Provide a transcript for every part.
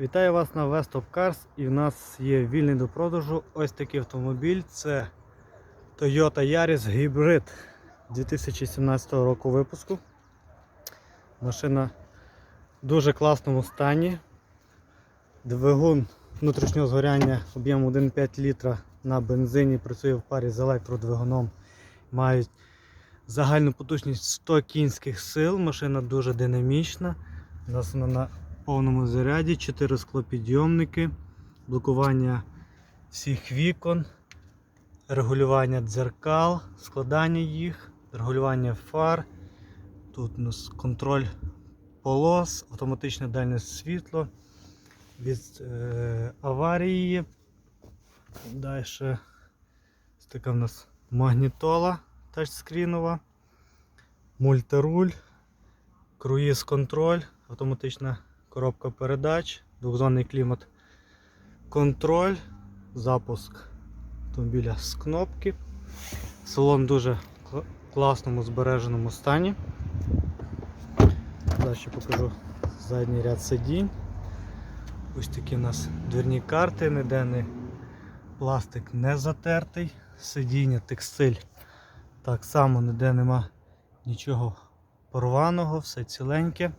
Вітаю вас на Westop Cars і в нас є вільний до продажу ось такий автомобіль. Це Toyota Yaris Hybrid 2017 року випуску. Машина в дуже класному стані. Двигун внутрішнього згоряння об'ємом 1,5 літра на бензині працює в парі з електродвигуном. Мають загальну потужність 100 кінських сил. Машина дуже динамічна. У нас вона на повному заряді, 4 склопідйомники, блокування всіх вікон, регулювання дзеркал, складання їх, регулювання фар. Тут у нас контроль полос, автоматичне дальне світло від е, аварії. Далі така в нас магнітола тачскрінова, мультируль, круїз контроль, автоматична коробка передач, двохзонний клімат, контроль, запуск автомобіля з кнопки. Салон дуже класному збереженому стані. Далі покажу задній ряд сидінь. Ось такі у нас дверні карти, ніде пластик не затертий, сидіння, текстиль. Так само ніде нема нічого порваного, все ціленьке.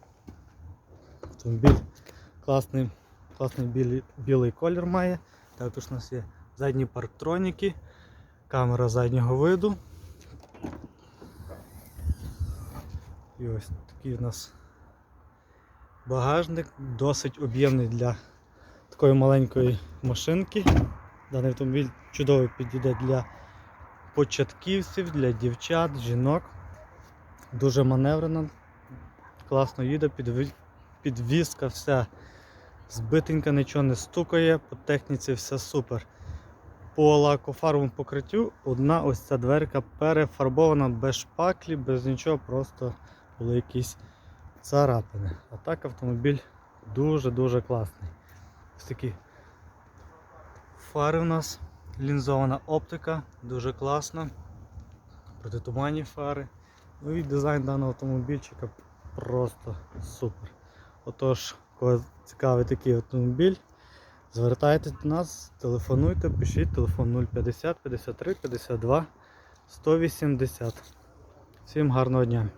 Автомобіль класний, класний білий, білий колір має. Також у нас є задні парктроніки, камера заднього виду. І ось такий у нас багажник, досить об'ємний для такої маленької машинки. Даний автомобіль чудово підійде для початківців, для дівчат, жінок. Дуже маневрена, класно їде, підві- підвізка вся збитенька, нічого не стукає, по техніці все супер. По лакофарбовому покриттю одна ось ця дверка перефарбована без шпаклі, без нічого, просто були якісь царапини. А так автомобіль дуже-дуже класний. Ось такі фари у нас, лінзована оптика, дуже класна. Протитуманні фари. Ну і дизайн даного автомобільчика просто супер. Отож, коли цікавий такий автомобіль, звертайтесь до нас, телефонуйте, пишіть телефон 050 53 52 180. Всім гарного дня!